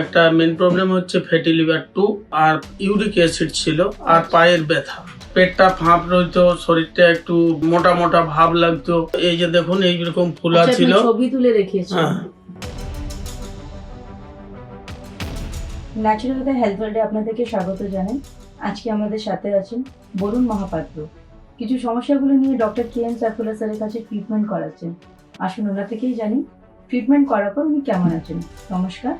একটা main problem হচ্ছে fatty liver two আর ইউরিক অ্যাসিড ছিল আর পায়ের ব্যথা। পেটটা ফাঁপ রইতো শরীরটা একটু মোটা মোটা ভাব লাগতো। এই যে দেখুন এইরকম ফুলা আচ্ছা, ছিল। ছবি তুলে রেখেছেন হ্যাঁ। ন্যাচারাল হেলথ ওয়ার্ল্ডে আপনাদেরকে স্বাগত জানাই। আজকে আমাদের সাথে আছেন বরুণ মহাপাত্র। কিছু সমস্যাগুলো নিয়ে ডক্টর কে এন সার্কুলার স্যারের কাছে ট্রিটমেন্ট করাচ্ছেন। আসুন ওনার থেকেই জানি। ট্রিটমেন্ট করার পর উনি কেমন আছেন? নমস্কার।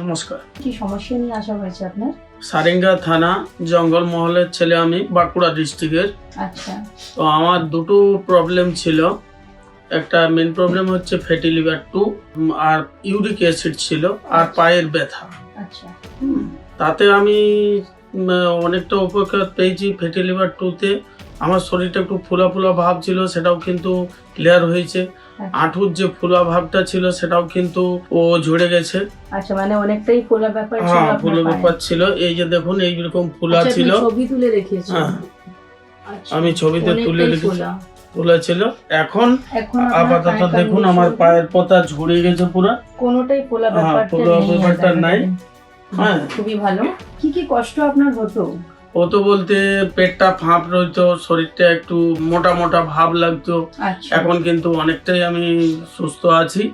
নমস্কার। কি সমস্যা নিয়ে আসা হয়েছে আপনার? সারেঙ্গা থানা জঙ্গল মহলের ছেলে আমি বাঁকুড়া ডিস্ট্রিক্টের। আচ্ছা। তো আমার দুটো প্রবলেম ছিল। একটা মেন প্রবলেম হচ্ছে ফ্যাটি লিভার টু আর ইউরিক অ্যাসিড ছিল আর পায়ের ব্যথা। আচ্ছা। তাতে আমি অনেকটা উপকার পেয়েছি ফ্যাটি লিভার টুতে আমার শরীরটা একটু ফুলা ফুলা ভাব ছিল সেটাও কিন্তু ক্লিয়ার হয়েছে। আচ্ছা। আঁঠুর যে ফুলা ভাবটা ছিল সেটাও কিন্তু ও ঝরে গেছে। আচ্ছা মানে অনেকটাই ফোলা ব্যাপার ছিল হ্যাঁ আপনার ফুলো পায়ে। ব্যাপার ছিল। এই যে দেখুন এইরকম ফুলা আচ্ছা, আপনি ছিল। ছবি তুলে রেখেছেন হ্যাঁ। আচ্ছা, আমি ছবিতে তুলে রেখেছি। ফোলা। ছিল। এখন এখন আপাতত দেখুন আমার পায়ের পতা ঝরে গেছে পুরো। কোনোটাই ফোলা হ্যাঁ, ব্যাপারটা ফোলা নেই ব্যাপারটা আর নাই। হ্যাঁ। খুবই ভালো। কি কি কষ্ট আপনার হতো? ও তো বলতে পেটটা ফাঁপ রইতো শরীরটা একটু মোটা মোটা ভাব লাগতো। আচ্ছা। এখন কিন্তু অনেকটাই আমি সুস্থ আছি।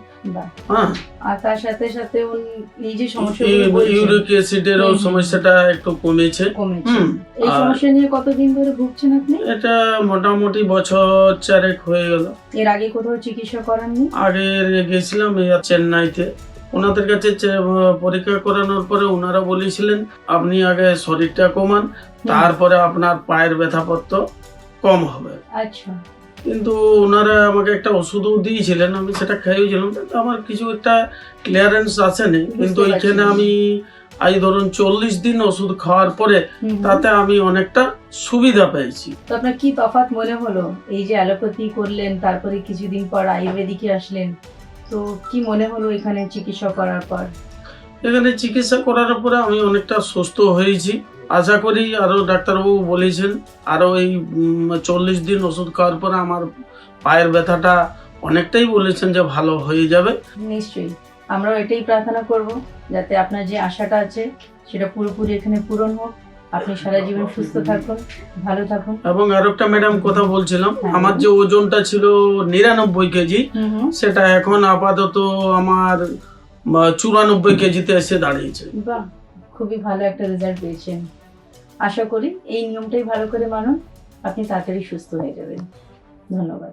হ্যাঁ। আর তার সাথে সাথে উনি সমস্যা ইউরিক অ্যাসিডেরও হুম। সমস্যাটা একটু কমেছে। কমেছে। হুম। এই সমস্যা নিয়ে কতদিন ধরে ভুগছেন আপনি? এটা মোটামুটি বছর চারেক হয়ে গেল। এর আগে কোথাও চিকিৎসা করাননি? আগে গেছিলাম চেন্নাইতে। ওনাদের কাছে পরীক্ষা করানোর পরে ওনারা বলেছিলেন আপনি আগে শরীরটা কমান তারপরে আপনার পায়ের ব্যথাপত্র কম হবে। আচ্ছা। কিন্তু ওনারা আমাকে একটা ওষুধও দিয়েছিলেন আমি সেটা খেয়েছিলাম কিন্তু আমার কিছু একটা ক্লিয়ারেন্স আসেনি কিন্তু এখানে আমি আজ ধরুন চল্লিশ দিন ওষুধ খাওয়ার পরে। তাতে আমি অনেকটা সুবিধা পেয়েছি। তো আপনার কি তফাৎ মনে হলো? এই যে অ্যালোপ্যাথি করলেন তারপরে কিছুদিন পর আয়ুর্বেদিকে আসলেন তো কি মনে হলো এখানে চিকিৎসা করার পর? এখানে চিকিৎসা করার পরে আমি অনেকটা সুস্থ হয়েছি। আশা করি আরও ডাক্তারবাবু বলেছেন আরও এই চল্লিশ দিন ওষুধ খাওয়ার পরে আমার পায়ের ব্যথাটা অনেকটাই বলেছেন যে ভালো হয়ে যাবে। নিশ্চয়ই। আমরাও এটাই প্রার্থনা করব যাতে আপনার যে আশাটা আছে সেটা পুরোপুরি এখানে পূরণ হোক। আপনি সারা জীবন সুস্থ থাকুন ভালো থাকুন। এবং আরও একটা ম্যাডাম কথা বলছিলাম হ্যাঁ। আমার যে ওজনটা ছিল নিরানব্বই কেজি সেটা এখন আপাতত আমার চুরানব্বই কেজিতে এসে দাঁড়িয়েছে। বাহ খুবই ভালো একটা রেজাল্ট পেয়েছেন। আশা করি এই নিয়মটাই ভালো করে মানুন আপনি তাড়াতাড়ি সুস্থ হয়ে যাবেন। ধন্যবাদ।